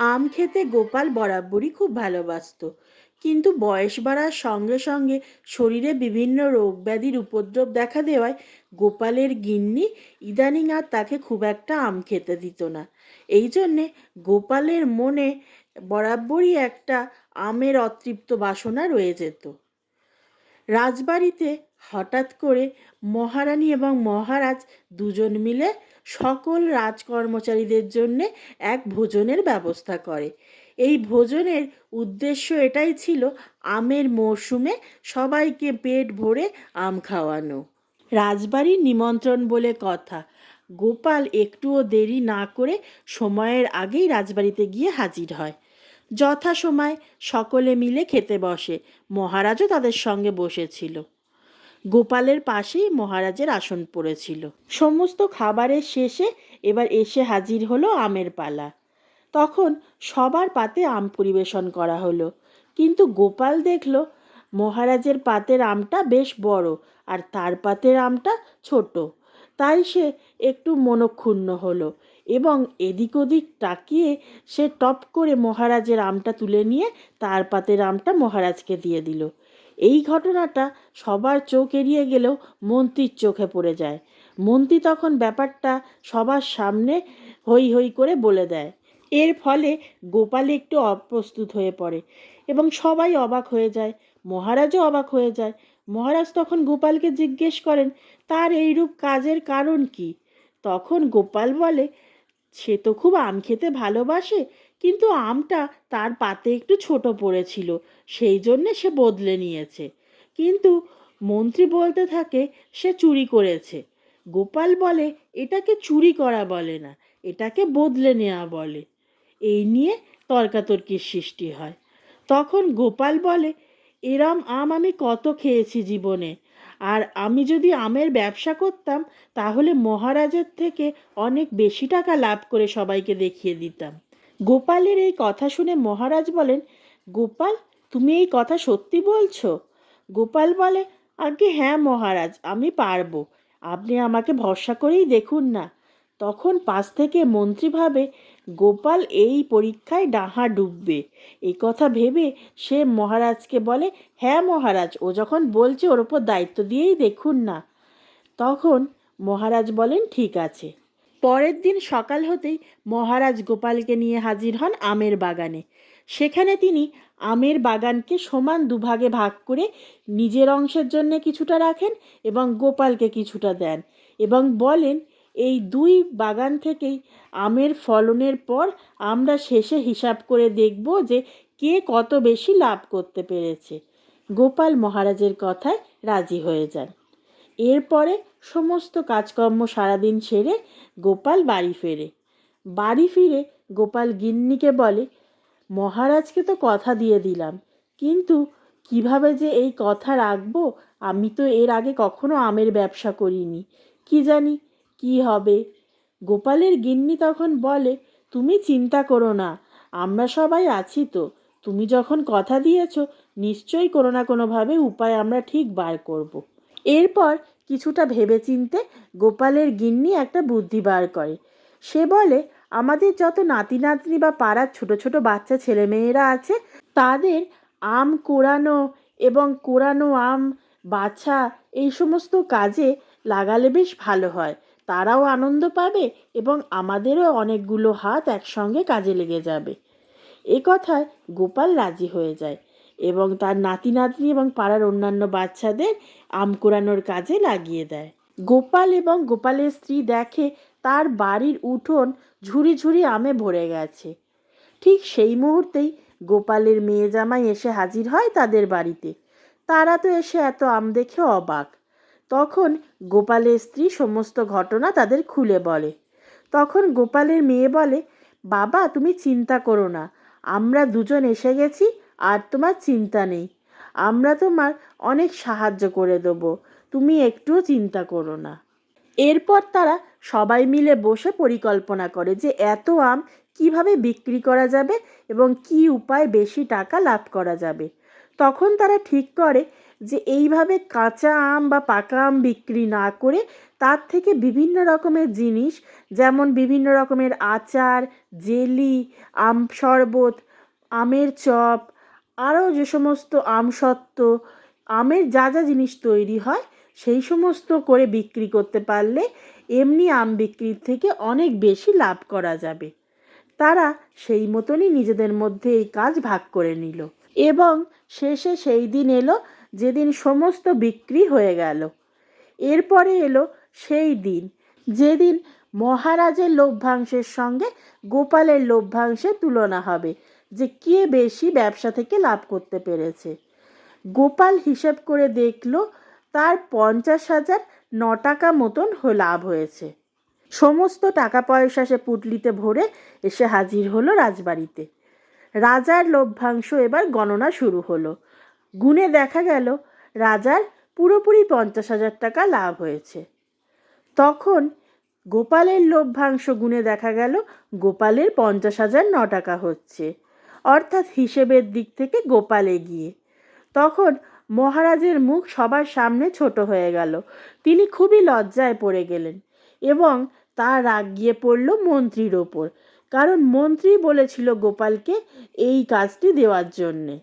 আম খেতে গোপাল বরাবরই খুব ভালোবাসতো। কিন্তু বয়স বাড়ার সঙ্গে সঙ্গে শরীরে বিভিন্ন রোগ ব্যাধির উপদ্রব দেখা দেওয়ায় গোপালের গিন্নি ইদানিং আর তাকে খুব একটা আম খেতে দিত না। এই জন্যে গোপালের মনে বরাবরই একটা আমের অতৃপ্ত বাসনা রয়ে যেত। রাজবাড়িতে হঠাৎ করে মহারানী এবং মহারাজ দুজন মিলে সকল রাজকর্মচারীদের জন্যে এক ভোজনের ব্যবস্থা করে। এই ভোজনের উদ্দেশ্য এটাই ছিল আমের মরশুমে সবাইকে পেট ভরে আম খাওয়ানো। রাজবাড়ির নিমন্ত্রণ বলে কথা। গোপাল একটুও দেরি না করে সময়ের আগেই রাজবাড়িতে গিয়ে হাজির হয়। যথাসময় সকলে মিলে খেতে বসে। মহারাজও তাদের সঙ্গে বসেছিল। গোপালের পাশেই মহারাজের আসন পড়েছিল। সমস্ত খাবারের শেষে এবার এসে হাজির হলো আমের পালা। তখন সবার পাতে আম পরিবেশন করা হলো। কিন্তু গোপাল দেখল, মহারাজের পাতের আমটা বেশ বড় আর তার পাতের আমটা ছোট। তাই সে একটু মনক্ষুণ্ণ হলো এবং এদিক ওদিক তাকিয়ে সে টপ করে মহারাজের আমটা তুলে নিয়ে তার পাতের আমটা মহারাজকে দিয়ে দিল। এই ঘটনাটা সবার চোখ এড়িয়ে গেলেও মন্ত্রীর চোখে পড়ে যায়। মন্ত্রী তখন ব্যাপারটা সবার সামনে হই হই করে বলে দেয়। এর ফলে গোপাল একটু অপ্রস্তুত হয়ে পড়ে এবং সবাই অবাক হয়ে যায়। মহারাজও অবাক হয়ে যায়। মহারাজ তখন গোপালকে জিজ্ঞেস করেন, তার এইরূপ কাজের কারণ কি? তখন গোপাল বলে, সে তো খুব আম খেতে ভালোবাসে কিন্তু আমটা তার পাতে একটু ছোট পড়েছিল, সেই জন্যে সে বদলে নিয়েছে। কিন্তু মন্ত্রী বলতে থাকে, সে চুরি করেছে। গোপাল বলে, এটাকে চুরি করা বলে না, এটাকে বদলে নেওয়া বলে। এই নিয়ে তর্কাতর্কির সৃষ্টি হয়। তখন গোপাল বলে, এরম আম আমি কত খেয়েছি জীবনে। আর আমি যদি আমের ব্যবসা করতাম, তাহলে মহারাজের থেকে অনেক বেশি টাকা লাভ করে সবাইকে দেখিয়ে দিতাম। গোপালের এই কথা শুনে মহারাজ বলেন, গোপাল, তুমি এই কথা সত্যি বলছো? গোপাল বলে আগে হ্যাঁ মহারাজ, আমি পারব। আপনি আমাকে ভরসা করেই দেখুন না। তখন পাশ থেকে মন্ত্রী ভাবে, গোপাল এই পরীক্ষায় ডাহা ডুববে। এই কথা ভেবে সে মহারাজকে বলে হ্যাঁ মহারাজ, ও যখন বলছে, ওর ওপর দায়িত্ব দিয়েই দেখুন না। তখন মহারাজ বলেন, ঠিক আছে। পরের দিন সকাল হতেই মহারাজ গোপালকে নিয়ে হাজির হন আমের বাগানে। সেখানে তিনি আমের বাগানকে সমান দুভাগে ভাগ করে নিজের অংশের জন্য কিছুটা রাখেন এবং গোপালকে কিছুটা দেন এবং বলেন, এই দুই বাগান থেকেই আমের ফলনের পর আমরা শেষে হিসাব করে দেখব যে কে কত বেশি লাভ করতে পেরেছে। গোপাল মহারাজের কথায় রাজি হয়ে যান। এরপরে সমস্ত কাজকর্ম সারাদিন সেরে গোপাল বাড়ি ফেরে। বাড়ি ফিরে গোপাল গিন্নিকে বলে, মহারাজকে তো কথা দিয়ে দিলাম, কিন্তু কীভাবে যে এই কথা রাখব? আমি তো এর আগে কখনো আমের ব্যবসা করিনি। কি জানি কি হবে? গোপালের গিন্নি তখন বলে, তুমি চিন্তা করো না, আমরা সবাই আছি তো। তুমি যখন কথা দিয়েছ, নিশ্চয়ই কোনো না কোনোভাবে উপায় আমরা ঠিক বার করব। এরপর কিছুটা ভেবেচিন্তে গোপালের গিন্নি একটা বুদ্ধি বার করে। সে বলে, আমাদের যত নাতি নাতনি বা পাড়ার ছোট ছোট বাচ্চা ছেলেমেয়েরা আছে, তাদের আম কোড়ানো এবং কোড়ানো আম, বাছা এই সমস্ত কাজে লাগালে বেশ ভালো হয়। তারাও আনন্দ পাবে এবং আমাদেরও অনেকগুলো হাত একসঙ্গে কাজে লেগে যাবে। এ কথায় গোপাল রাজি হয়ে যায়। এবং তার নাতি নাতনি এবং পাড়ার অন্যান্য বাচ্চাদের আম কোড়ানোর কাজে লাগিয়ে দেয়। গোপাল এবং গোপালের স্ত্রী দেখে তার বাড়ির উঠোন ঝুড়ি ঝুড়ি আমে ভরে গেছে। ঠিক সেই মুহূর্তেই গোপালের মেয়ে জামাই এসে হাজির হয় তাদের বাড়িতে। তারা তো এসে এত আম দেখে অবাক। তখন গোপালের স্ত্রী সমস্ত ঘটনা তাদের খুলে বলে। তখন গোপালের মেয়ে বলে, বাবা, তুমি চিন্তা করো না। আমরা দুজন এসে গেছি আর তোমার চিন্তা নেই। আমরা তোমার অনেক সাহায্য করে দেবো। তুমি একটুও চিন্তা করো না। এরপর তারা সবাই মিলে বসে পরিকল্পনা করে যে এত আম কীভাবে বিক্রি করা যাবে এবং কি উপায় বেশি টাকা লাভ করা যাবে। তখন তারা ঠিক করে যে এইভাবে কাঁচা আম বা পাকা আম বিক্রি না করে তার থেকে বিভিন্ন রকমের জিনিস যেমন বিভিন্ন রকমের আচার, জেলি, আম শরবত, আমের চপ আরও যে সমস্ত আমসত্ত্ব আমের যা যা জিনিস তৈরি হয়, সেই সমস্ত করে বিক্রি করতে পারলে এমনি আম বিক্রির থেকে অনেক বেশি লাভ করা যাবে। তারা সেই মতনই নিজেদের মধ্যে এই কাজ ভাগ করে নিল এবং শেষে সেই দিন এলো যেদিন সমস্ত বিক্রি হয়ে গেল। এরপরে এলো সেই দিন যেদিন মহারাজের লভ্যাংশের সঙ্গে গোপালের লভ্যাংশের তুলনা হবে। যে কে বেশি ব্যবসা থেকে লাভ করতে পেরেছে। গোপাল হিসেব করে দেখল, তার পঞ্চাশ হাজার ন টাকা মতন লাভ হয়েছে। সমস্ত টাকা পয়সা সে পুটলিতে ভরে এসে হাজির হলো রাজবাড়িতে। রাজার লভ্যাংশ এবার গণনা শুরু হলো। গুণে দেখা গেল, রাজার পুরোপুরি পঞ্চাশ হাজার টাকা লাভ হয়েছে। তখন গোপালের লভ্যাংশ গুণে দেখা গেল, গোপালের পঞ্চাশ হাজার ন টাকা হচ্ছে। অর্থাৎ হিসেবের দিক থেকে গোপাল এগিয়ে। তখন মহারাজের মুখ সবার সামনে ছোট হয়ে গেল। তিনি খুবই লজ্জায় পড়ে গেলেন এবং তার রাগ গিয়ে পড়ল মন্ত্রীর ওপর কারণ মন্ত্রী বলেছিল গোপালকে এই কাজটি দেওয়ার জন্যে।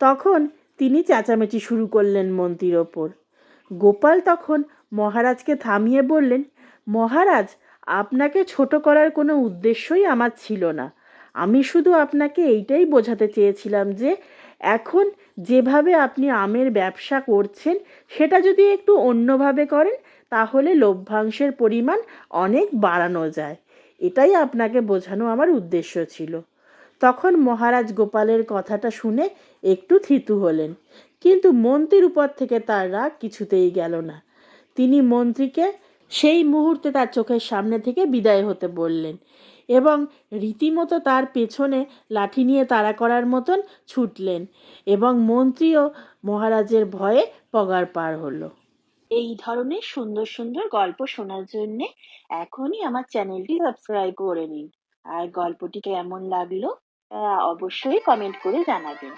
তখন তিনি চেঁচামেচি শুরু করলেন মন্ত্রীর ওপর। গোপাল তখন মহারাজকে থামিয়ে বললেন, মহারাজ, আপনাকে ছোট করার কোনো উদ্দেশ্যই আমার ছিল না। আমি শুধু আপনাকে এইটাই বোঝাতে চেয়েছিলাম যে এখন যেভাবে আপনি আমের ব্যবসা করছেন, সেটা যদি একটু অন্যভাবে করেন, তাহলে লভ্যাংশের পরিমাণ অনেক বাড়ানো যায়। এটাই আপনাকে বোঝানো আমার উদ্দেশ্য ছিল। তখন মহারাজ গোপালের কথাটা শুনে একটু থিতু হলেন, কিন্তু মন্ত্রীর উপর থেকে তার রাগ কিছুতেই গেল না। তিনি মন্ত্রীকে সেই মুহূর্তে তার চোখের সামনে থেকে বিদায় হতে বললেন এবং রীতিমতো তার পেছনে লাঠি নিয়ে তাড়া করার মতন ছুটলেন এবং মন্ত্রীও মহারাজের ভয়ে পগার পার হলো। এই ধরনের সুন্দর সুন্দর গল্প শোনার জন্যে এখনই আমার চ্যানেলটি সাবস্ক্রাইব করে নিন। আর গল্পটি কেমন লাগল তা অবশ্যই কমেন্ট করে জানাবেন।